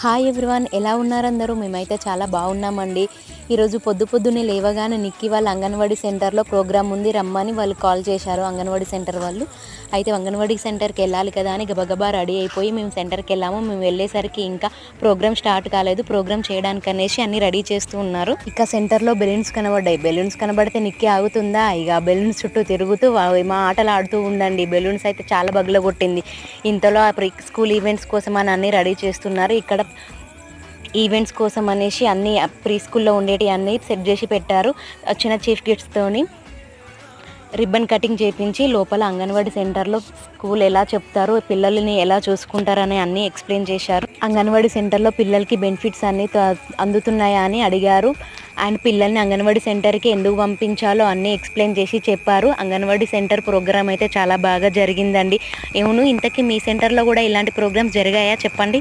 Hi everyone ఎలా ఉన్నారందరూ మేమైతే చాలా బాగున్నామండి. ఈరోజు పొద్దు పొద్దున్నే లేవగానే నిక్కి వాళ్ళ అంగన్వాడీ సెంటర్లో ప్రోగ్రామ్ ఉంది. రమ్మని వాళ్ళు కాల్ చేశారు అంగన్వాడీ సెంటర్ వాళ్ళు. అయితే అంగన్వాడీ సెంటర్కి వెళ్ళాలి కదా అని గబగబా రెడీ అయిపోయి మేము సెంటర్కి వెళ్ళాము. మేము వెళ్ళేసరికి ఇంకా ప్రోగ్రామ్ స్టార్ట్ కాలేదు. ప్రోగ్రామ్ చేయడానికి అనేసి అన్ని రెడీ చేస్తూ ఉన్నారు. ఇక సెంటర్లో బెలూన్స్ కనబడ్డాయి. బెలూన్స్ కనబడితే నిక్కి ఆగుతుందా? ఇక బెలూన్స్ చుట్టూ తిరుగుతూ మా ఆటలు ఆడుతూ ఉండండి. బెలూన్స్ అయితే చాలా బగ్గులో కొట్టింది ఇంతలో స్కూల్ ఈవెంట్స్ కోసం అని అన్ని రెడీ చేస్తున్నారు. ఇక్కడ ఈవెంట్స్ కోసం అనేసి అన్ని ప్రీ స్కూల్లో ఉండేవి అన్ని సెట్ చేసి పెట్టారు. వచ్చిన చీఫ్ గిఫ్ట్స్తోని రిబ్బన్ కటింగ్ చేపించి లోపల అంగన్వాడీ సెంటర్లో స్కూల్ ఎలా చెప్తారు పిల్లల్ని ఎలా చూసుకుంటారని అన్నీ ఎక్స్ప్లెయిన్ చేశారు. అంగన్వాడీ సెంటర్లో పిల్లలకి బెనిఫిట్స్ అన్నీ త- అందుతున్నాయా అని అడిగారు. అండ్ పిల్లల్ని అంగన్వాడీ సెంటర్కి ఎందుకు పంపించాలో అన్నీ ఎక్స్ప్లెయిన్ చేసి చెప్పారు. అంగన్వాడీ సెంటర్ ప్రోగ్రామ్ అయితే చాలా బాగా జరిగిందండి. అవును ఇంతకీ మీ సెంటర్లో కూడా ఇలాంటి ప్రోగ్రామ్స్ జరిగాయా? చెప్పండి.